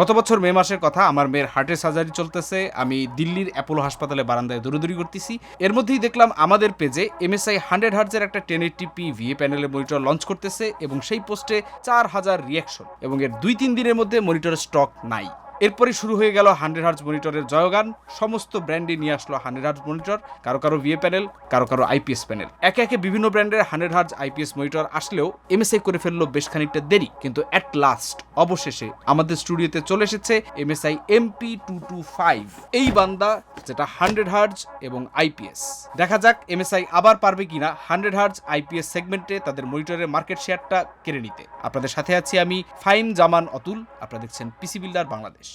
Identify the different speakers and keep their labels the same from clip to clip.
Speaker 1: গত বছর মে মাসের কথা আমার মেয়ের হার্টের সার্জারি চলতেছে, আমি দিল্লির অ্যাপোলো হাসপাতালে বারান্দায় দৌড়দৌড়ি করতেছি। এর মধ্যেই দেখলাম আমাদের পেজে এমএসআই হান্ড্রেড হার্জের একটা টেন এইটটি ভিএ প্যানেলের মনিটর লঞ্চ করতেছে এবং সেই পোস্টে চার হাজার রিয়াকশন এবং এর দুই তিন দিনের মধ্যে মনিটরের স্টক নাই। এরপরই শুরু হয়ে গেল হান্ড্রেড হার্জ মনিটরের জয়গান। সমস্ত ব্র্যান্ডে নিয়ে আসলো হান্ড্রেড হার্জ মনিটর, কারও কারও ভিএ প্যানেল কারও কারও আইপিএস প্যানেল একে একে বিভিন্ন ব্র্যান্ডের হান্ড্রেড হার্জ আইপিএস মনিটর আসলেও এমএসআই করে ফেলল বেশ খানিকটা দেরি, কিন্তু অ্যাট লাস্ট অবশেষে আমাদের স্টুডিওতে চলে এসেছে MSI MP two two five এই বান্দা যেটা হান্ড্রেড হার্জ এবং আইপিএস দেখা যাক এমএসআই আবার পারবে কিনা হান্ড্রেড হার্জ আইপিএস সেগমেন্টে তাদের মনিটরের মার্কেট শেয়ারটা কেড়ে নিতে। আপনাদের সাথে আছি আমি ফাইম জামান অতুল, আপনারা দেখছেন পিসি বিল্ডার বাংলাদেশ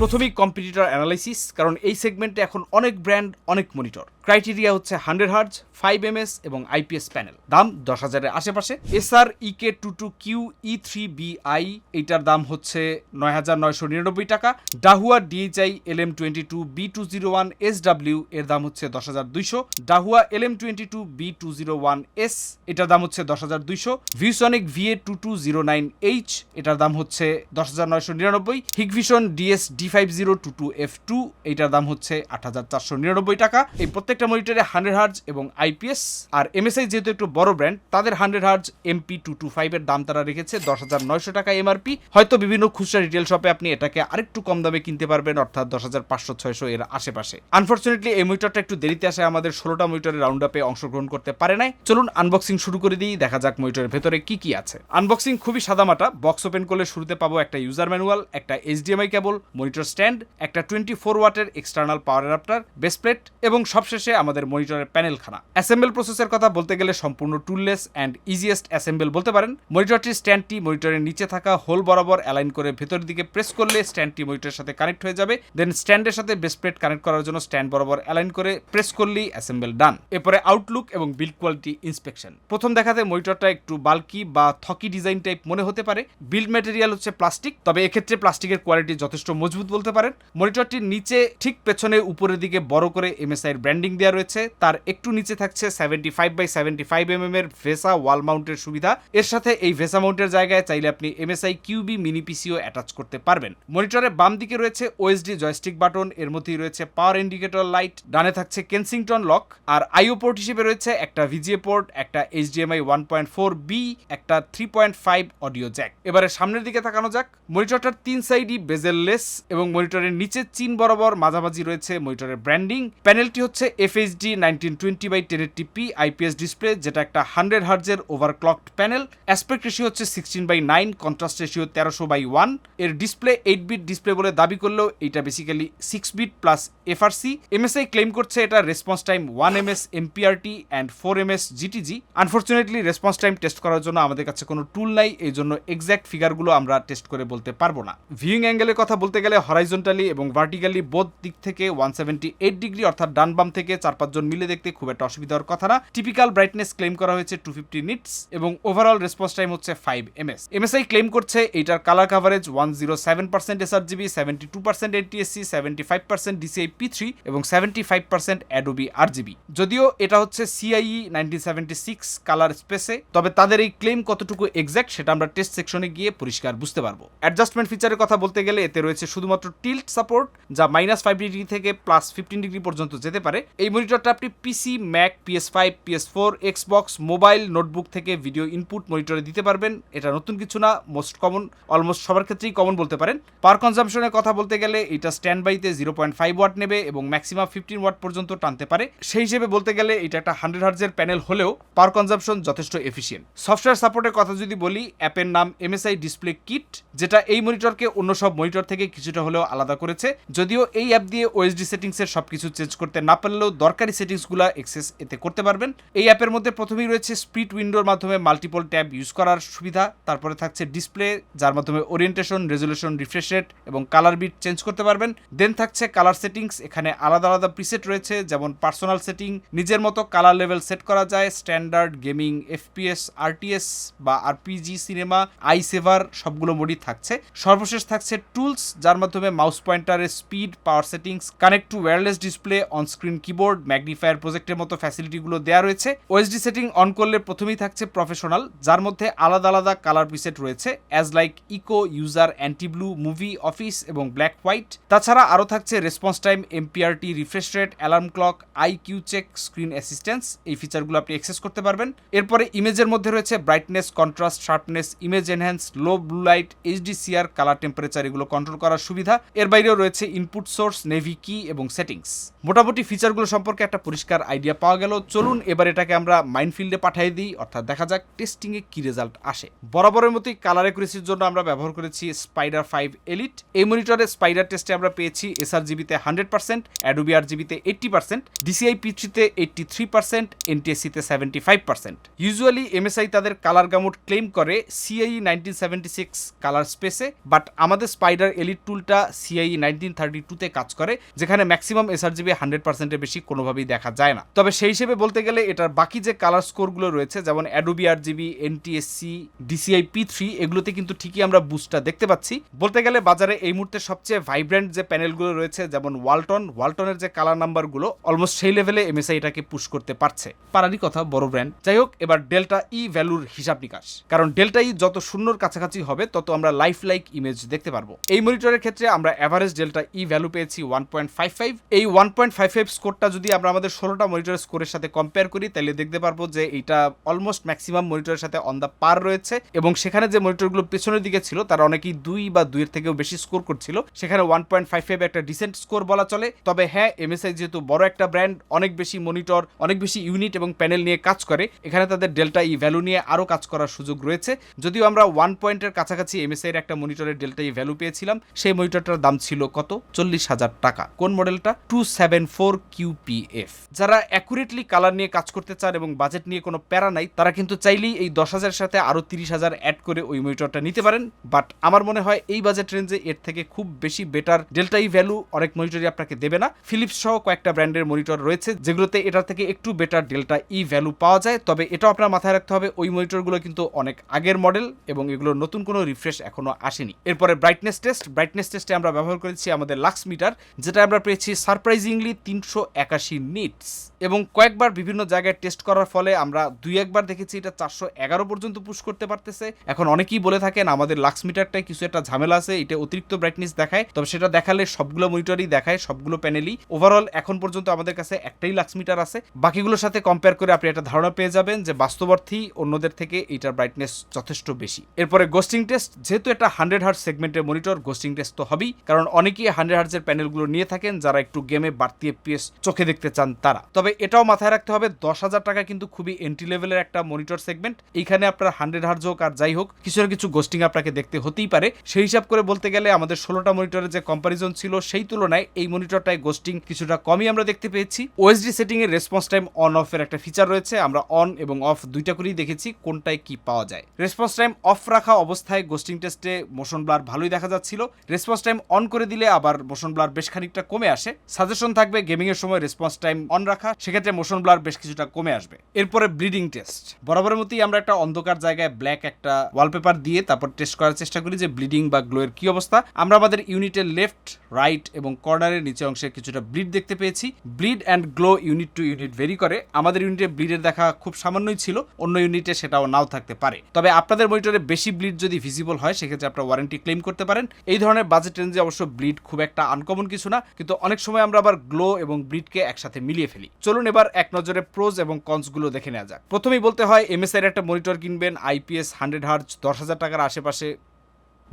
Speaker 1: প্রথমেই কম্পিটিটর অ্যানালাইসিস কারণ এই সেগমেন্টে এখন অনেক ব্র্যান্ড অনেক মনিটর ক্রাইটেরিয়া হচ্ছে hundred hertz, five M S এবং আইপিএস প্যানেল। দাম দশ হাজারের আশেপাশে। SR EK two two Q E three B I এইটার দাম হচ্ছে নয় হাজার নয়শো নিরানব্বই টাকা। Dahua DHI L M twenty two B two zero one S W এর দাম হচ্ছে দশ হাজার দুইশো। Dahua L M twenty two B two zero one S, এটার দাম হচ্ছে দশ হাজার দুইশো। ViewSonic VA two two zero nine H, এটার দাম হচ্ছে দশ হাজার নয়শো নিরানব্বই। Hikvision DS D five zero two two F two, এইটার দাম হচ্ছে আট হাজার চারশো নিরানব্বই টাকা। এই প্রত্যেকটা মনিটরে হান্ড্রেড হার্জ এবং আইপিএস আর এমএসআই যেহেতু একটু বড় ব্র্যান্ড, তাদের hundred hertz MP two two ফাইভের দাম তারা রেখেছে দশ হাজার নয়শো টাকা এমআরপি হয়তো বিভিন্ন খুচরা রিটেল শপে আপনি এটাকে আরেকটু কম দামে কিনতে পারবেন, অর্থাৎ দশ হাজার পাঁচশো ছয়শো এর আশেপাশে। আনফর্চুনেটলি এই মনিটরটা একটু দেরিতে আসে, আমাদের ষোলোটা মনিটরের রাউন্ড আপে অংশগ্রহণ করতে পারে নাই। চলুন আনবক্সিং শুরু করে দিই, দেখা যাক মনিটরের ভেতরে কি কি আছে। আনবক্সিং খুবই সাদামাটা বক্স ওপেন করলে শুরুতে পাবো একটা ইউজার ম্যানুয়াল একটা এইচডিএমআই কেবল মনিটর স্ট্যান্ড একটা টোয়েন্টি ফোর ওয়াটের এক্সটার্নাল পাওয়ার অ্যাডাপ্টার বেসপ্লেট এবং সবশেষে আমাদের মনিটরের প্যানেল খানা অ্যাসেম্বল প্রসেসের কথা বলতে গেলে সম্পূর্ণ টুললেস অ্যান্ড ইজিয়েস্ট অ্যাসেম্বল বলতে পারেন। মনিটরটির স্ট্যান্ডটি মনিটরের নিচে থাকা হোল বরাবর অ্যালাইন করে ভেতরের দিকে প্রেস করলে স্ট্যান্ডটি মনিটরের সাথে কানেক্ট হয়ে যাবে। দেন স্ট্যান্ডের সাথে বেসপ্লেট কানেক্ট করার জন্য স্ট্যান্ড বরাবর অ্যালাইন করে প্রেস করলেই অ্যাসেম্বল ডান। এরপরে আউটলুক এবং বিল্ড কোয়ালিটি ইন্সপেকশন প্রথম দেখাতে মনিটরটা একটু বাল্কি বা থকি ডিজাইন টাইপ মনে হতে পারে। বিল্ড ম্যাটেরিয়াল হচ্ছে প্লাস্টিক তবে এক্ষেত্রে প্লাস্টিকের কোয়ালিটি যথেষ্ট মজবুত বলতে পারেন। মনিটরটির নিচে ঠিক পেছনে উপরের দিকে বড় করে এমএসআই ব্র্যান্ডিং দেওয়া রয়েছে। তার একটু নিচে থাকছে seventy five by seventy five M এর ভেসা ওয়াল মাউন্টের সুবিধা। এর সাথে এই ভেসা মাউন্টের জায়গায় চাইলে আপনি এমএসআই কিউবি মিনি পিসিও অ্যাটাচ করতে পারবেন। মনিটরের বাম দিকে রয়েছে ওএসডি জয়স্টিক বাটন এর মধ্যেই রয়েছে পাওয়ার ইন্ডিকেটর লাইট ডানে থাকছে কেনসিংটন লক আর আইও পোর্ট হিসেবে রয়েছে একটা ভিজিএ পোর্ট একটা HDMI one point four B একটা three point five audio jack এবারে সামনের দিকে তাকানো যাক। মনিটরটার তিন সাইডই বেজেললেস এবং মনিটরের নিচে চিন বরাবর মাঝামাঝি রয়েছে মনিটরের ব্র্যান্ডিং প্যানেলটি হচ্ছে FHD nineteen twenty by ten TP IPS display যেটা একটা হান্ড্রেড হার্জের ওভারক্লকড প্যানেল অ্যাসপেক্ট রেশিও হচ্ছে sixteen by nine contrast ratio তেরোশো বাই ওয়ানের ডিসপ্লে এইট বিট ডিসপ্লে বলে দাবি করলেও এটা basically six bit plus FRC MSI claim করছে এটা response time one M S MPRT and four M S GTG unfortunately response time test করার জন্য আমাদের কাছে কোনো টুল নাই, এই জন্য এক্স্যাক্ট ফিগারগুলো আমরা টেস্ট করে বলতে পারব না। ভিউইং অ্যাঙ্গেলের কথা বলতে গেলে হরাইজন্টালি এবং ভার্টিক্যালি বোধ দিক থেকে ওয়ান সেভেন্টি এইট ডিগ্রি অর্থাৎ ডান বাম থেকে চার পাঁচজন মিলে দেখতে খুব একটা অসুবিধার কথা না। টিপিক্যাল ব্রাইটনেস ক্লেম করা হয়েছে টু ফিফটি নিটস এবং ওভারঅল রেসপন্স টাইম হচ্ছে ফাইভ এমএস এমএসআই ক্লেম করছে এইটার colour coverage one zero seven percent GB seventy two percent NTSC seventy five percent DCI P three এবং seventy five percent Adobe R GB যদিও এটা হচ্ছে CIE nineteen seventy six colour স্পেসে তবে তাদের এই ক্লেম কতটুকু এক্সাক্ট সেটা আমরা টেস্ট সেকশনে গিয়ে পরিষ্কার বুঝতে পারব। অ্যাডজাস্টমেন্ট ফিচারের কথা বলতে গেলে এতে রয়েছে শুধুমাত্র টিল্ট সাপোর্ট যা মাইনাস ফাইভ ডিগ্রি থেকে প্লাস ফিফটিন ডিগ্রি পর্যন্ত যেতে পারে এই মনিটরটা আপনি PC Mac PS five PS four Xbox mobile notebook থেকে ভিডিও ইনপুট মনিটরে দিতে পারবেন। এটা নতুন কিছু না মোস্ট কমন অলমোস্ট সবার ক্ষেত্রেই কমন বলতে পারেন। পার কনজামশনের কথা বলতে গেলে এটা স্ট্যান্ড বাইতে জিরো পয়েন্ট ফাইভ ওয়াট নেবে এবং ম্যাক্সিমাম ফিফটিন ওয়াট পর্যন্ত টানতে পারে। সেই হিসেবে বলতে গেলে এটা একটা হান্ড্রেড হার্জের প্যানেল হলেও পার কনজামশন যথেষ্ট এফিসিয়েন্ট সফটওয়্যার সাপোর্টের কথা যদি বলি অ্যাপের নাম এমএসআই ডিসপ্লে কিট যেটা এই মনিটরকে অন্য সব মনিটর থেকে কিছুটা হলেও আলাদা করেছে। যদিও এই অ্যাপ দিয়ে ওএসডি সেটিংসের সবকিছু চেঞ্জ করতে না পারলেও দরকারি সেটিংসগুলো এক্সেস এতে করতে পারবেন। এই অ্যাপের মধ্যে প্রথমেই রয়েছে স্প্লিট উইন্ডোর মাধ্যমে মাল্টিপল ট্যাব ইউজ করার সুবিধা। তারপরে থাকছে ডিসপ্লে যার মাধ্যমে ওরিয়েন্টেশন রেজলিউশন রিফ্রেশ রেট এবং কালার বিট চেঞ্জ করতে পারবেন। দেন থাকছে কালার সেটিংস এখানে আলাদা আলাদা প্রিসেট রয়েছে, যেমন পার্সোনাল সেটিং নিজের মতো কালার লেভেল সেট করা যায় স্ট্যান্ডার্ড গেমিং এফপিএস আরটিএস বা আরপিজি সিনেমা আই সেভার সবগুলো মোডই থাকছে। সর্বশেষ থাকছে টুলস যার মাধ্যমে mouse পয়েন্টারের speed power settings connect to wireless display onscreen keyboard magnifier প্রজেক্টের মতো ফ্যাসিলিটিগুলো দেওয়া রয়েছে। ওএসডি সেটিং অন করলে প্রথমেই থাকছে প্রফেশনাল যার মধ্যে আলাদা আলাদা কালার প্রিসেট রয়েছে as like eco user anti blue movie office এবং ব্ল্যাক হোয়াইট তাছাড়া আরও থাকছে response time MPRT refresh rate alarm clock I Q check screen assistance এই ফিচারগুলো আপনি অ্যাক্সেস করতে পারবেন। এরপরে ইমেজের মধ্যে রয়েছে brightness contrast sharpness image enhance low blue light HDCR colour temperature এগুলো কন্ট্রোল করার সুবিধা। এর বাইরেও রয়েছে ইনপুট সোর্স নেভি কি এবং সেটিংস মোটামুটি ফিচারগুলো সম্পর্কে একটা পরিষ্কার আইডিয়া পাওয়া গেল। চলুন এবার এটাকে আমরা মাইনফিল্ডে পাঠিয়ে দিই, অর্থাৎ দেখা যাক টেস্টিংয়ে কি রেজাল্ট আসে। বরাবরের মতোই কালার একুরেসির জন্য আমরা ব্যবহার করেছি স্পাইডার ফাইভ এলিট এই মনিটরে স্পাইডার টেস্টে আমরা পেয়েছি এসআর জিবিতে হান্ড্রেড পার্সেন্ট অ্যাডোবি আর জিবিতে এইট্টি পার্সেন্ট ডিসিআই পি থ্রিতে eighty three percent এনটিএসসিতে seventy five percent usually MSI তাদের কালার গামুট ক্লেম করে CI nineteen seventy six colour স্পেসে বাট আমাদের স্পাইডার এলিট টুলটা সিআই নাইনটিন থার্টি টুতে কাজ করে, যেখানে ম্যাক্সিমাম এসআর জিবি হান্ড্রেড পার্সেন্টের বেশি কোনোভাবেই দেখা যায় না। তবে সেই হিসেবে বলতে গেলে এটার বাকি যে কালার স্কোরগুলো রয়েছে, যেমন Adobe R GB NTSC DCI P three এগুলোতে কিন্তু ঠিকই আমরা বুস্টটা দেখতে পাচ্ছি। বলতে গেলে বাজারে এই মুহূর্তে সবচেয়ে ভাইব্রেন্ট যে প্যানেলগুলো রয়েছে, যেমন ওয়ালটন ওয়ালটনের যে কালার নাম্বারগুলো অলমোস্ট সেই লেভেলে এমএসআই এটাকে পুশ করতে পারছে। পারারই কথা, বড় ব্র্যান্ড যাই হোক, এবার ডেল্টা ই ভ্যালুর হিসাব নিকাশ। কারণ ডেল্টা ই যত শূন্যর কাছাকাছি হবে, তত আমরা লাইফ লাইক ইমেজ দেখতে পারব। এই মনিটরের ক্ষেত্রে আমরা অ্যাভারেজ ডেল্টা ই ভ্যালু পেয়েছি ওয়ান পয়েন্ট ফাইভ ফাইভ এই ওয়ান পয়েন্ট ফাইভ ফাইভ স্কোরটা যদি আমরা আমাদের ষোলোটা মনিটরের স্কোরের সাথে কম্পেয়ার করি, তাহলে দেখতে পারব যে এটা অলমোস্ট ম্যাক্সিমাম মনিটরের সাথে অন দ্য পার রয়েছে। এবং সেখানে যে মনিটরগুলো পেছনের দিকে ছিল, তারা অনেকেই দুই বা দুইয়ের থেকেও বেশি স্কোর করছিল। সেখানে ওয়ান পয়েন্ট ফাইভ ফাইভ একটা ডিসেন্ট স্কোর বলা চলে। তবে হ্যাঁ এমএসআই যেহেতু বড় একটা ব্র্যান্ড অনেক বেশি মনিটর অনেক বেশি ইউনিট এবং প্যানেল নিয়ে কাজ করে। এখানে তাদের ডেল্টা ই ভ্যালু নিয়ে আরও কাজ করার সুযোগ রয়েছে। যদিও আমরা ওয়ান পয়েন্টের কাছাকাছি এমএসআই এর একটা মনিটরের ডেল্টা ই ভ্যালু পেয়েছিলাম, সেই মনিটরটার দাম ছিল কত? চল্লিশ হাজার টাকা। কোন মডেলটা টু সেভেন ফোর কিউপিএফ যারা অ্যাকুরেটলি কালার নিয়ে কাজ করতে চান এবং বাজেট নিয়ে কোনো প্যারা নাই, তারা কিন্তু চাইলেই এই দশ হাজারের সাথে আরও তিরিশ হাজার অ্যাড করে ওই মনিটরটা নিতে পারেন। বাট আমার মনে হয় এই বাজেট রেঞ্জে এর থেকে খুব বেশি বেটার ডেল্টা ই ভ্যালু অনেক মনিটরই আপনাকে দেবে না। ফিলিপস সহ কয়েকটা ব্র্যান্ডের মনিটর রয়েছে, যেগুলোতে এটার থেকে একটু বেটার ডেল্টা ই ভ্যালু পাওয়া যায়। তবে এটাও আপনার মাথায় রাখতে হবে, ওই মনিটরগুলো কিন্তু অনেক আগের মডেল এবং এগুলোর নতুন কোনো রিফ্রেশ এখনও আসেনি। এরপরে ব্রাইটনেস টেস্ট ব্রাইটনেস টেস্টে আমরা ব্যবহার করেছি আমাদের লাক্স মিটার যেটা আমরা পেয়েছি সারপ্রাইজিংলি তিনশো একাশি নিটস। এবং কয়েকবার বিভিন্ন জায়গায় টেস্ট করার ফলে আমরা দুই একবার দেখেছি এটা চারশো এগারো পর্যন্ত পুশ করতে পারতেছে। এখন অনেকেই বলে থাকেন, আমাদের লাক্স মিটারটায় কিছু একটা ঝামেলা আছে, এটা অতিরিক্ত ব্রাইটনেস দেখায়। তবে সেটা দেখালে সবগুলো মনিটরই দেখায়, সবগুলো প্যানেলই ওভারঅল এখন পর্যন্ত আমাদের কাছে একটাই লাক্স মিটার আছে। বাকিগুলোর সাথে কম্পেয়ার করে আপনি একটা ধারণা পেয়ে যাবেন যে বাস্তবার্থী অন্যদের থেকে এটার ব্রাইটনেস যথেষ্ট বেশি। এরপরে গোস্টিং টেস্ট যেহেতু এটা হান্ড্রেড হার্ট সেগমেন্টের মনিটর গোস্টিং টেস্ট তো হবেই। কারণ অনেকেই হান্ড্রেড হার্টসের প্যানেলগুলো নিয়ে থাকেন, যারা একটু গেমে বাড়তি এফপিএস চোখে দেখতে চান তারা। তবে এটাও মাথায় রাখতে হবে, দশ হাজার টাকা কিন্তু খুবই এন্ট্রি লেভেলের একটা মনিটর সেগমেন্ট এইখানে আপনার হান্ড্রেড হার্জ হোক আর যাই হোক, কিছু না কিছু গোস্টিং আপনাকে দেখতে হতেই পারে। সেই হিসাব করে বলতে গেলে আমাদের ষোলোটা মনিটরের যে কম্পারিজন ছিল, সেই তুলনায় এই মনিটরটায় গোস্টিং কিছুটা কমই আমরা দেখতে পেয়েছি। ওএসডি সেটিং এর রেসপন্স টাইম অন অফ এর একটা ফিচার রয়েছে, আমরা অন এবং অফ দুইটা করেই দেখেছি কোনটায় কি পাওয়া যায়। রেসপন্স টাইম অফ রাখা অবস্থায় গোস্টিং টেস্টে মোশন ব্লার ভালোই দেখা যাচ্ছিল। রেসপন্স টাইম অন করে দিলে আবার মোশন ব্লার বেশ খানিকটা কমে আসে। সাজেশন থাকবে গেমিং এর সময় রেসপন্স টাইম অন রাখা, সেক্ষেত্রে মোশন ব্লার বেশ কিছুটা কমে আসবে। এরপরে ব্লিডিং টেস্ট বরাবরের মতোই আমরা একটা অন্ধকার জায়গায় ব্ল্যাক একটা ওয়ালপেপার দিয়ে তারপর টেস্ট করার চেষ্টা করি যে ব্লিডিং বা গ্লোয়ের কি অবস্থা। আমরা আমাদের ইউনিটের লেফট রাইট এবং কর্নারের নিচে অংশে কিছুটা ব্লিড দেখতে পেয়েছি। Bleed and glow unit to unit vary করে। আমাদের ইউনিটে ব্লিডের দেখা খুব সামান্যই ছিল, অন্য ইউনিটে সেটাও নাও থাকতে পারে। তবে আপনাদের মনিটরে বেশি ব্লিড যদি ভিজিবল হয়, সেক্ষেত্রে আপনারা ওয়ারেন্টি ক্লেম করতে পারেন। এই ধরনের বাজেট রেঞ্জে অবশ্য ব্লিড খুব একটা আনকমন কিছু না, কিন্তু অনেক সময় আমরা আবার গ্লো এবং ব্লিডকে একসাথে মিলিয়ে ফেলি। চলুন এবার এক নজরে প্রোজ এবং কনসগুলো দেখে নেওয়া যাক। প্রথমেই বলতে হয় এমএসআই এর একটা মনিটর কিনবেন আইপিএস হান্ড্রেড হার্জ দশ হাজার টাকার আশেপাশে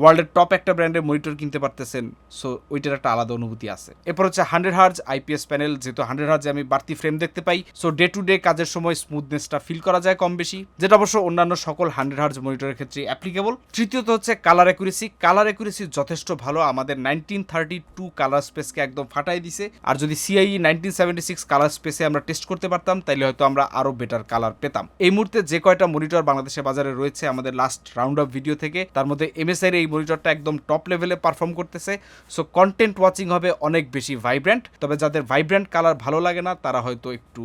Speaker 1: ওয়ার্ল্ডের টপ একটা ব্র্যান্ডের মনিটর কিনতে পারতেছেন সো ওইটার একটা আলাদা অনুভূতি আছে। এরপর হচ্ছে হান্ড্রেড হার্জ আইপিএস প্যানেল, যেহেতু হান্ড্রেড হার্জে আমি বাড়তি ফ্রেম দেখতে পাই সো ডে টু ডে কাজের সময় স্মুথনেসটা ফিল করা যায় কম বেশি, যেটা অবশ্য অন্যান্য সকল হান্ড্রেড হার্জ মনিটরের ক্ষেত্রে অ্যাপ্লিকেবল তৃতীয়ত হচ্ছে কালার অ্যাকুরেসি কালার অ্যাকুরেসি যথেষ্ট ভালো, আমাদের নাইনটিন থার্টি টু কালার স্পেসকে একদম ফাটাই দিছে, আর যদি CI nineteen seventy six colour স্পেসে আমরা টেস্ট করতে পারতাম তাহলে হয়তো আমরা আরও বেটার কালার পেতাম। এই মুহূর্তে যে কয়টা মনিটর বাংলাদেশের বাজারে রয়েছে আমাদের লাস্ট রাউন্ড অফ ভিডিও থেকে, তার মধ্যে এমএসআই এই মনিটরটা একদম টপ লেভেলে পারফর্ম করতেছে। সো কন্টেন্ট ওয়াচিং হবে অনেক বেশি ভাইব্র্যান্ট তবে যাদের ভাইব্র্যান্ট কালার ভালো লাগে না, তারা হয়তো একটু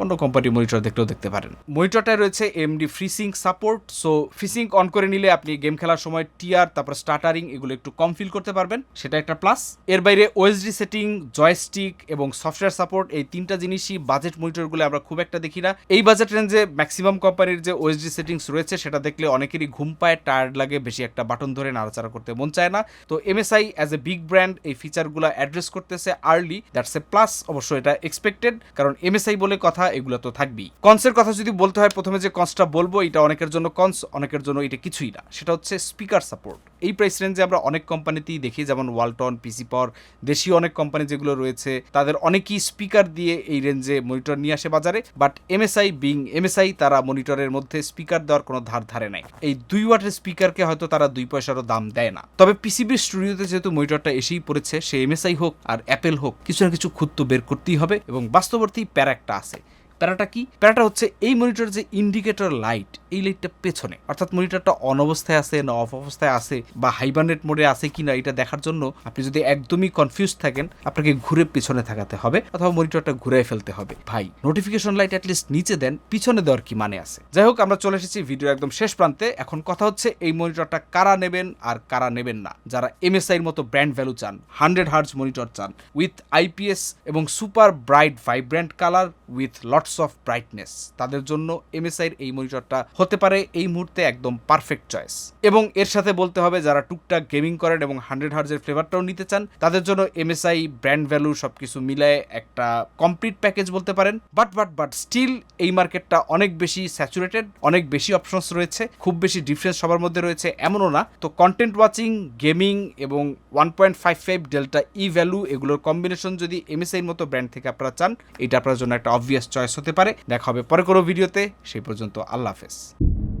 Speaker 1: অন্য কোম্পানির মনিটর দেখলেও দেখতে পারেন। মনিটরটায় রয়েছে AMD FreeSync support so FreeSync on করে নিলে আপনি গেম খেলার সময় টিয়ার তারপর স্টার্টারিং এগুলো একটু কম ফিল করতে পারবেন, সেটা একটা প্লাস এর বাইরে ওএসডি সেটিং জয়স্টিক এবং সফটওয়্যার সাপোর্ট এই তিনটা জিনিসই বাজেট মনিটরগুলো আমরা খুব একটা দেখি না। এই বাজেট রেঞ্জে ম্যাক্সিমাম কোম্পানির যে ওএসডি সেটিংস রয়েছে, সেটা দেখলে অনেকেরই ঘুম পায় টায়ার্ড লাগে, বেশি একটা বাটন ধরে নাড়াচাড়া করতে মন চায় না। তো MSI as a big brand এই ফিচারগুলো অ্যাড্রেস করতেছে আর্লি দ্যাটস এ প্লাস অবশ্য এটা এক্সপেক্টেড কারণ এমএসআই বলে কথা এগুলো তো থাকবেই। কনসের কথা যদি বলতে হয়, প্রথমে যে কনসটা বলব, এটা অনেকের জন্য কনস, অনেকের জন্য এটা কিছুই না। সেটা হচ্ছে স্পিকার সাপোর্ট। এই প্রাইস রেঞ্জে আমরা অনেক কোম্পানিতেই দেখি, যেমন ওয়ালটন, পিসি পাওয়ার, দেশীয় অনেক কোম্পানি যেগুলো রয়েছে, তাদের অনেকেই স্পিকার দিয়ে এই রেঞ্জে মনিটর নিয়ে আসে বাজারে। বাট এমএসআই বিং এমএসআই, তারা মনিটরের মধ্যে স্পিকার দেওয়ার কোনো ধার ধারে নাই। এই দুই ওয়াটের স্পিকারকে হয়তো তারা দুই পয়সারও দাম দেয় না। তবে পিসিবির স্টুডিওতে যেহেতু মনিটরটা এসেই পড়েছে, সে এমএসআই হোক আর অ্যাপেল হোক, কিছু না কিছু খুঁত বের করতেই হবে এবং বাস্তবর্তী প্যারা একটা আছে। প্যারাটা কি? প্যারাটা হচ্ছে এই মনিটর যে ইন্ডিকেটর লাইট এই লাইটটা পেছনে। অর্থাৎ মনিটরটা অন অবস্থায় আছে, না অফ অবস্থায় আছে, বা হাইবারনেট মোডে আছে কিনা এটা দেখার জন্য আপনি যদি একদমই কনফিউজ থাকেন, আপনাকে ঘুরে পিছনে থাকাতে হবে, অথবা মনিটরটা ঘুরে ফেলতে হবে। ভাই নোটিফিকেশন লাইট অ্যাটলিস্ট নিচে দেন, পিছনে দেওয়ার কি মানে আছে? যাই হোক, আমরা চলে এসেছি ভিডিও একদম শেষ প্রান্তে। এখন কথা হচ্ছে এই মনিটরটা কারা নেবেন আর কারা নেবেন না। যারা এমএসআই এর মতো ব্র্যান্ড ভ্যালু চান হান্ড্রেড হার্জ মনিটর চান উইথ আইপিএস এবং super bright vibrant colour with lots of brightness তাদের জন্য এমএসআই এর এই মনিটরটা হতে পারে এই মুহূর্তে একদম পারফেক্ট চয়েস এবং এর সাথে বলতে হবে, যারা টুকটাক গেমিং করেন এবং হান্ড্রেড হার্জের ফ্লেভারটাও নিতে চান, তাদের জন্য এমএসআই ব্র্যান্ড ভ্যালু সবকিছু মিলায় একটা কমপ্লিট প্যাকেজ বলতে পারেন। বাট বাট বাট স্টিল এই মার্কেটটা অনেক বেশি স্যাচুরেটেড অনেক বেশি অপশনস রয়েছে। খুব বেশি ডিফারেন্স সবার মধ্যে রয়েছে, এমনও না। তো কন্টেন্ট ওয়াচিং গেমিং এবং one point five five delta E value এগুলোর কম্বিনেশন যদি এমএসআই মতো ব্র্যান্ড থেকে আপনারা চান, এটা আপনার জন্য একটা অবভিয়াস চয়েস হতে পারে। দেখা হবে পরে কোনো ভিডিওতে। সেই পর্যন্ত আল্লাহ হাফেজ।